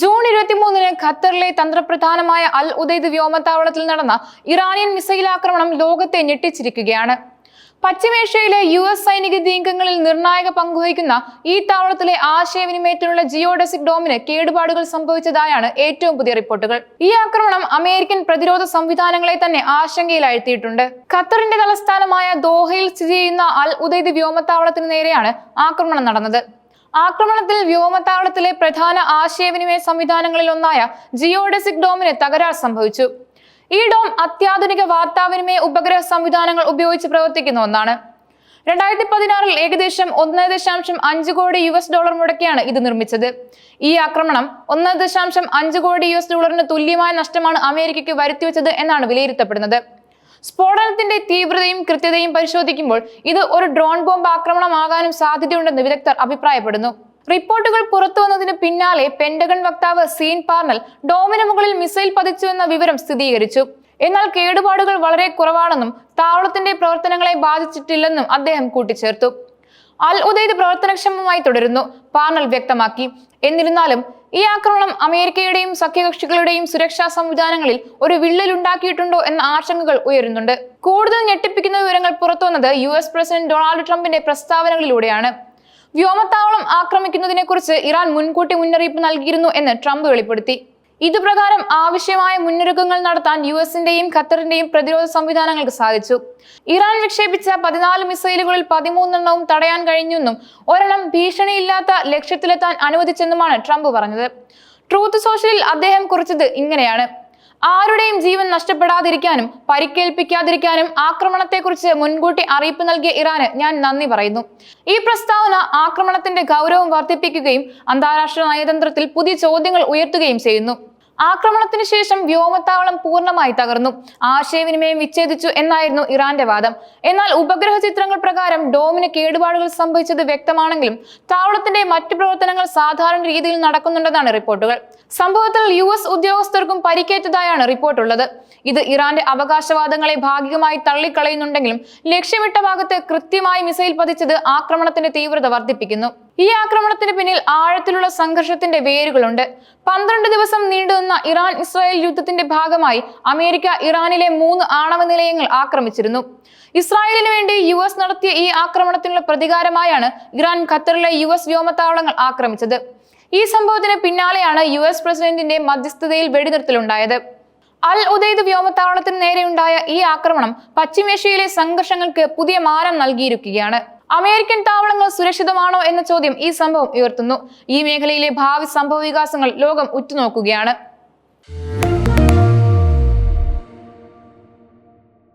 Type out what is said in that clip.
June ഇരുപത്തിമൂന്നിന് ഖത്തറിലെ തന്ത്രപ്രധാനമായ അൽ ഉദൈദ് വ്യോമത്താവളത്തിൽ നടന്ന ഇറാനിയൻ മിസൈൽ ആക്രമണം ലോകത്തെ ഞെട്ടിച്ചിരിക്കുകയാണ്. പശ്ചിമേഷ്യയിലെ യു എസ് സൈനിക നീക്കങ്ങളിൽ നിർണായക പങ്കുവഹിക്കുന്ന ഈ താവളത്തിലെ ആശയവിനിമയത്തിനുള്ള ജിയോഡെസിക് ഡോമിന് കേടുപാടുകൾ സംഭവിച്ചതായാണ് ഏറ്റവും പുതിയ റിപ്പോർട്ടുകൾ. ഈ ആക്രമണം അമേരിക്കൻ പ്രതിരോധ സംവിധാനങ്ങളെ തന്നെ ആശങ്കയിലാഴ്ത്തിയിട്ടുണ്ട്. ഖത്തറിന്റെ തലസ്ഥാനമായ ദോഹയിൽ സ്ഥിതി ചെയ്യുന്ന അൽ ഉദൈദ് വ്യോമത്താവളത്തിന് നേരെയാണ് ആക്രമണം നടന്നത്. ആക്രമണത്തിൽ വ്യോമത്താവളത്തിലെ പ്രധാന ആശയവിനിമയ സംവിധാനങ്ങളിൽ ഒന്നായ ജിയോഡെസിക് ഡോമിന് തകരാർ സംഭവിച്ചു. ഈ ഡോം അത്യാധുനിക വാർത്താവിനിമയ ഉപഗ്രഹ സംവിധാനങ്ങൾ ഉപയോഗിച്ച് പ്രവർത്തിക്കുന്ന ഒന്നാണ്. രണ്ടായിരത്തി പതിനാറിൽ ഏകദേശം ഒന്ന് ദശാംശം അഞ്ച് കോടി യു എസ് ഡോളർ മുടക്കിയാണ് ഇത് നിർമ്മിച്ചത്. ഈ ആക്രമണം ഒന്ന് ദശാംശം അഞ്ച് കോടി യു എസ് ഡോളറിന് തുല്യമായ നഷ്ടമാണ് അമേരിക്കയ്ക്ക് വരുത്തിവെച്ചത് എന്നാണ് വിലയിരുത്തപ്പെടുന്നത്. സ്ഫോടനത്തിന്റെ തീവ്രതയും കൃത്യതയും പരിശോധിക്കുമ്പോൾ ഇത് ഒരു ഡ്രോൺ ബോംബ് ആക്രമണമാകാനും സാധ്യതയുണ്ടെന്ന് വിദഗ്ധർ അഭിപ്രായപ്പെടുന്നു. റിപ്പോർട്ടുകൾ പുറത്തു വന്നതിന് പിന്നാലെ പെന്റഗൺ വക്താവ് സീൻ പാർണൽ ഡോമിന് മുകളിൽ മിസൈൽ പതിച്ചു എന്ന വിവരം സ്ഥിരീകരിച്ചു. എന്നാൽ കേടുപാടുകൾ വളരെ കുറവാണെന്നും താവളത്തിന്റെ പ്രവർത്തനങ്ങളെ ബാധിച്ചിട്ടില്ലെന്നും അദ്ദേഹം കൂട്ടിച്ചേർത്തു. അൽ ഉദൈദ് പ്രവർത്തനക്ഷമമായി തുടരുന്നു. പാർണൽ വ്യക്തമാക്കി. എന്നിരുന്നാലും ഈ ആക്രമണം അമേരിക്കയുടെയും സഖ്യകക്ഷികളുടെയും സുരക്ഷാ സംവിധാനങ്ങളിൽ ഒരു വിള്ളലുണ്ടാക്കിയിട്ടുണ്ടോ എന്ന ആശങ്കകൾ ഉയരുന്നുണ്ട്. കൂടുതൽ ഞെട്ടിപ്പിക്കുന്ന വിവരങ്ങൾ പുറത്തുവന്നത് യു എസ് പ്രസിഡന്റ് ഡൊണാൾഡ് ട്രംപിന്റെ പ്രസ്താവനകളിലൂടെയാണ്. വ്യോമത്താവളം ആക്രമിക്കുന്നതിനെക്കുറിച്ച് ഇറാൻ മുൻകൂട്ടി മുന്നറിയിപ്പ് നൽകിയിരുന്നു എന്ന് ട്രംപ് വെളിപ്പെടുത്തി. ഇതുപ്രകാരം ആവശ്യമായ മുന്നൊരുക്കങ്ങൾ നടത്താൻ യു എസിന്റെയും ഖത്തറിന്റെയും പ്രതിരോധ സംവിധാനങ്ങൾക്ക് സാധിച്ചു. ഇറാൻ വിക്ഷേപിച്ച പതിനാല് മിസൈലുകളിൽ പതിമൂന്നെണ്ണവും തടയാൻ കഴിഞ്ഞെന്നും ഒരെണ്ണം ഭീഷണിയില്ലാത്ത ലക്ഷ്യത്തിലെത്താൻ അനുവദിച്ചെന്നുമാണ് ട്രംപ് പറഞ്ഞത്. ട്രൂത്ത് സോഷ്യലിൽ അദ്ദേഹം കുറിച്ചത് ഇങ്ങനെയാണ്. ആരുടെയും ജീവൻ നഷ്ടപ്പെടാതിരിക്കാനും പരിക്കേൽപ്പിക്കാതിരിക്കാനും ആക്രമണത്തെക്കുറിച്ച് മുൻകൂട്ടി അറിയിപ്പ് നൽകിയ ഇറാന് ഞാൻ നന്ദി പറയുന്നു. ഈ പ്രസ്താവന ആക്രമണത്തിന്റെ ഗൗരവം വർദ്ധിപ്പിക്കുകയും അന്താരാഷ്ട്ര നയതന്ത്രത്തിൽ പുതിയ ചോദ്യങ്ങൾ ഉയർത്തുകയും ചെയ്യുന്നു. ആക്രമണത്തിന് ശേഷം വ്യോമത്താവളം പൂർണമായി തകർന്നു. ആശയവിനിമയം വിച്ഛേദിച്ചു എന്നായിരുന്നു ഇറാന്റെ വാദം. എന്നാൽ ഉപഗ്രഹ ചിത്രങ്ങൾ പ്രകാരം ഡോമിന് കേടുപാടുകൾ സംഭവിച്ചത് വ്യക്തമാണെങ്കിലും താവളത്തിന്റെ മറ്റു പ്രവർത്തനങ്ങൾ സാധാരണ രീതിയിൽ നടക്കുന്നുണ്ടെന്നാണ് റിപ്പോർട്ടുകൾ. സംഭവത്തിൽ യു എസ് ഉദ്യോഗസ്ഥർക്കും പരിക്കേറ്റതായാണ് റിപ്പോർട്ടുള്ളത്. ഇത് ഇറാന്റെ അവകാശവാദങ്ങളെ ഭാഗികമായി തള്ളിക്കളയുന്നുണ്ടെങ്കിലും ലക്ഷ്യമിട്ട ഭാഗത്ത് കൃത്യമായി മിസൈൽ പതിച്ചത് ആക്രമണത്തിന്റെ തീവ്രത വർദ്ധിപ്പിക്കുന്നു. ഈ ആക്രമണത്തിന് പിന്നിൽ ആഴത്തിലുള്ള സംഘർഷത്തിന്റെ വേരുകളുണ്ട്. പന്ത്രണ്ട് ദിവസം നീണ്ടുനിന്ന ഇറാൻ ഇസ്രായേൽ യുദ്ധത്തിന്റെ ഭാഗമായി അമേരിക്ക ഇറാനിലെ മൂന്ന് ആണവ നിലയങ്ങൾ ആക്രമിച്ചിരുന്നു. ഇസ്രായേലിന് വേണ്ടി യു എസ് നടത്തിയ ഈ ആക്രമണത്തിനുള്ള പ്രതികാരമായാണ് ഇറാൻ ഖത്തറിലെ യു എസ് വ്യോമത്താവളങ്ങൾ ആക്രമിച്ചത്. ഈ സംഭവത്തിന് പിന്നാലെയാണ് യു എസ് പ്രസിഡന്റിന്റെ മധ്യസ്ഥതയിൽ വെടിനിർത്തലുണ്ടായത്. അൽ ഉദൈദ് വ്യോമത്താവളത്തിന് നേരെയുണ്ടായ ഈ ആക്രമണം പശ്ചിമേഷ്യയിലെ സംഘർഷങ്ങൾക്ക് പുതിയ മാനം നൽകിയിരിക്കുകയാണ്. അമേരിക്കൻ താവളങ്ങൾ സുരക്ഷിതമാണോ എന്ന ചോദ്യം ഈ സംഭവം ഉയർത്തുന്നു. ഈ മേഖലയിലെ ഭാവി സംഭവ ലോകം ഉറ്റുനോക്കുകയാണ്.